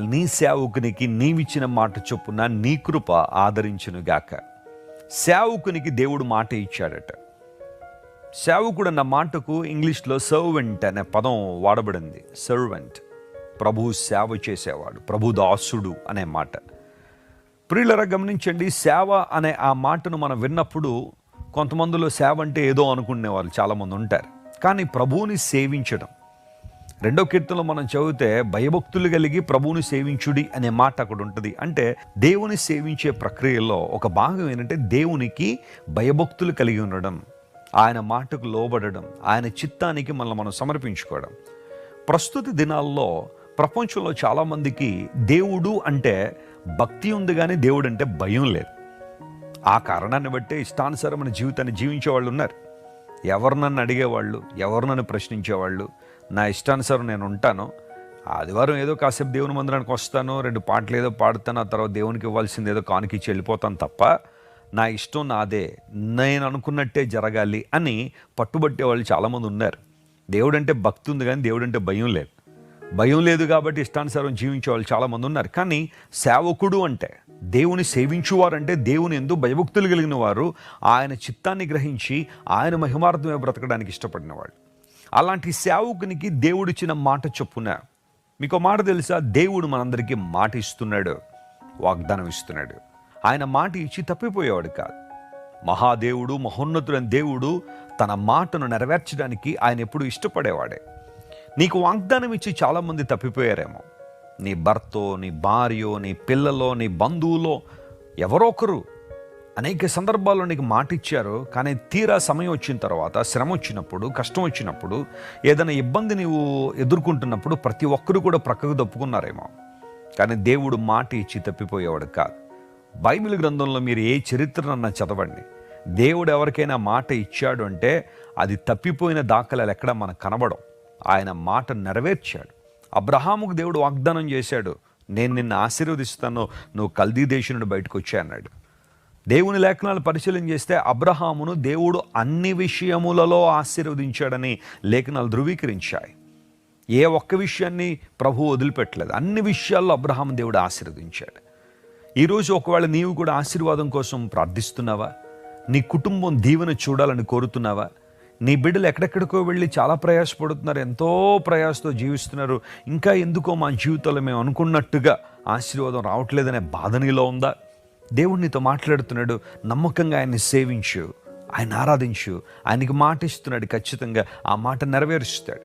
నీ సేవకునికి నీవిచ్చిన మాట చొప్పున నీ కృప ఆదరించునుగాక సేవకునికి దేవుడు మాట ఇచ్చాడట. సేవకుడు అన్న మాటకు ఇంగ్లీష్లో సర్వెంట్ అనే పదం వాడబడింది. సర్వెంట్ ప్రభు సేవ చేసేవాడు ప్రభు దాసుడు అనే మాట. ప్రియులరా గమనించండి సేవ అనే ఆ మాటను మనం విన్నప్పుడు కొంతమందిలో సేవ అంటే ఏదో అనుకునే వాళ్ళు చాలామంది ఉంటారు. కానీ ప్రభువుని సేవించడం రెండో కీర్తనలో మనం చదివితే భయభక్తులు కలిగి ప్రభువుని సేవించుడి అనే మాట అక్కడ ఉంటుంది. అంటే దేవుని సేవించే ప్రక్రియలో ఒక భాగం ఏంటంటే దేవునికి భయభక్తులు కలిగి ఉండడం ఆయన మాటకు లోబడడం ఆయన చిత్తానికి మనల్ని మనం సమర్పించుకోవడం. ప్రస్తుత దినాల్లో ప్రపంచంలో చాలామందికి దేవుడు అంటే భక్తి ఉంది కానీ దేవుడు అంటే భయం లేదు. ఆ కారణాన్ని బట్టే ఇష్టానుసారమైన జీవితాన్ని జీవించే వాళ్ళు ఉన్నారు. ఎవరు నన్ను అడిగేవాళ్ళు ఎవరు నన్ను ప్రశ్నించేవాళ్ళు నా ఇష్టానుసారం నేను ఉంటాను. ఆదివారం ఏదో కాసేపు దేవుని మందిరానికి వస్తాను రెండు పాటలు ఏదో పాడుతాను ఆ తర్వాత దేవునికి ఇవ్వాల్సింది ఏదో కానికిచ్చి వెళ్ళిపోతాను తప్ప నా ఇష్టం నాదే నేను అనుకున్నట్టే జరగాలి అని పట్టుబట్టే వాళ్ళు చాలామంది ఉన్నారు. దేవుడంటే భక్తి ఉంది కానీ దేవుడు అంటే భయం లేదు. భయం లేదు కాబట్టి ఇష్టానుసారం జీవించే వాళ్ళు చాలామంది ఉన్నారు. కానీ సేవకుడు అంటే దేవుని సేవించువారంటే దేవుని ఎందు భయభక్తులు కలిగిన వారు ఆయన చిత్తాన్ని గ్రహించి ఆయన మహిమార్థమే బ్రతకడానికి ఇష్టపడిన వాళ్ళు అలాంటి సేవకునికి దేవుడిచ్చిన మాట చొప్పున మీకు మాట తెలుసా? దేవుడు మనందరికీ మాట ఇస్తున్నాడు వాగ్దానం ఇస్తున్నాడు. ఆయన మాట ఇచ్చి తప్పిపోయేవాడు కాదు. మహాదేవుడు మహోన్నతుడైన దేవుడు తన మాటను నెరవేర్చడానికి ఆయన ఎప్పుడు ఇష్టపడేవాడే. నీకు వాగ్దానం ఇచ్చి చాలామంది తప్పిపోయారేమో. నీ భర్తో నీ భార్యో నీ పిల్లలో నీ బంధువులో ఎవరో ఒకరు అనేక సందర్భాల్లో నీకు మాట ఇచ్చారు కానీ తీరా సమయం వచ్చిన తర్వాత శ్రమ వచ్చినప్పుడు కష్టం వచ్చినప్పుడు ఏదైనా ఇబ్బంది నీవు ఎదుర్కొంటున్నప్పుడు ప్రతి ఒక్కరు కూడా ప్రక్కకు తప్పుకున్నారేమో కానీ దేవుడు మాట ఇచ్చి తప్పిపోయేవాడు కాదు. బైబిల్ గ్రంథంలో మీరు ఏ చరిత్రనన్నా చదవండి. దేవుడు ఎవరికైనా మాట ఇచ్చాడు అంటే అది తప్పిపోయిన దాఖలాలు ఎక్కడ మనకు కనబడం ఆయన మాట నెరవేర్చాడు. అబ్రహాముకు దేవుడు వాగ్దానం చేశాడు నేను నిన్ను ఆశీర్వదిస్తాను నువ్వు కల్దీ దేశం బయటకు వచ్చా అన్నాడు. దేవుని లేఖనాలు పరిశీలన చేస్తే అబ్రహామును దేవుడు అన్ని విషయములలో ఆశీర్వదించాడని లేఖనాలు ధృవీకరించాయి. ఏ ఒక్క విషయాన్ని ప్రభు వదిలిపెట్టలేదు. అన్ని విషయాల్లో అబ్రహాం దేవుడు ఆశీర్వదించాడు. ఈరోజు ఒకవేళ నీవు కూడా ఆశీర్వాదం కోసం ప్రార్థిస్తున్నావా? నీ కుటుంబం దీవెన చూడాలని కోరుతున్నావా? నీ బిడ్డలు ఎక్కడెక్కడికో వెళ్ళి చాలా ప్రయాసపడుతున్నారు ఎంతో ప్రయాసతో జీవిస్తున్నారు. ఇంకా ఎందుకో మా జీవితంలో మేము అనుకున్నట్టుగా ఆశీర్వాదం రావట్లేదనే బాధ నీలో ఉందా? దేవుడు నీతో మాట్లాడుతున్నాడు నమ్మకంగా ఆయన్ని సేవించు ఆయన ఆరాధించు ఆయనకి మాట ఇస్తున్నాడు ఖచ్చితంగా ఆ మాట నెరవేరుస్తాడు.